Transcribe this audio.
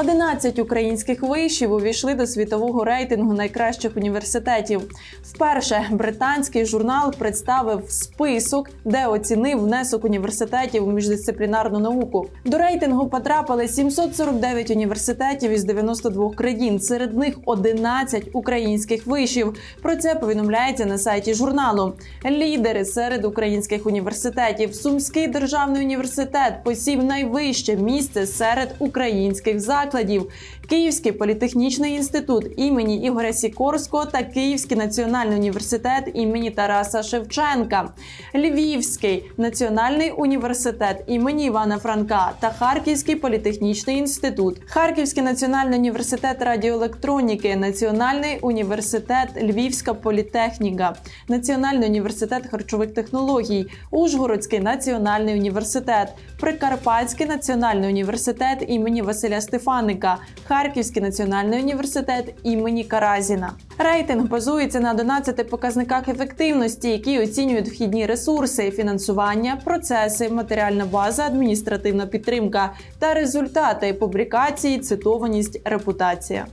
11 українських вишів увійшли до світового рейтингу найкращих університетів. Вперше британський журнал представив список, де оцінив внесок університетів у міждисциплінарну науку. До рейтингу потрапили 749 університетів із 92 країн. Серед них 11 українських вишів. Про це повідомляється на сайті журналу. Лідери серед українських університетів. Сумський державний університет посів найвище місце серед українських закладів. Київський політехнічний інститут імені Ігоря Сікорського та Київський національний університет імені Тараса Шевченка, Львівський національний університет імені Івана Франка та Харківський політехнічний інститут, Харківський національний університет радіоелектроніки, Національний університет Львівська політехніка, Національний університет харчових технологій, Ужгородський національний університет, Прикарпатський національний університет імені Василя Стефаника, Харківський національний університет імені Каразіна. Рейтинг базується на 12 показниках ефективності, які оцінюють вхідні ресурси, фінансування, процеси, матеріальна база, адміністративна підтримка та результати публікації, цитованість, репутація.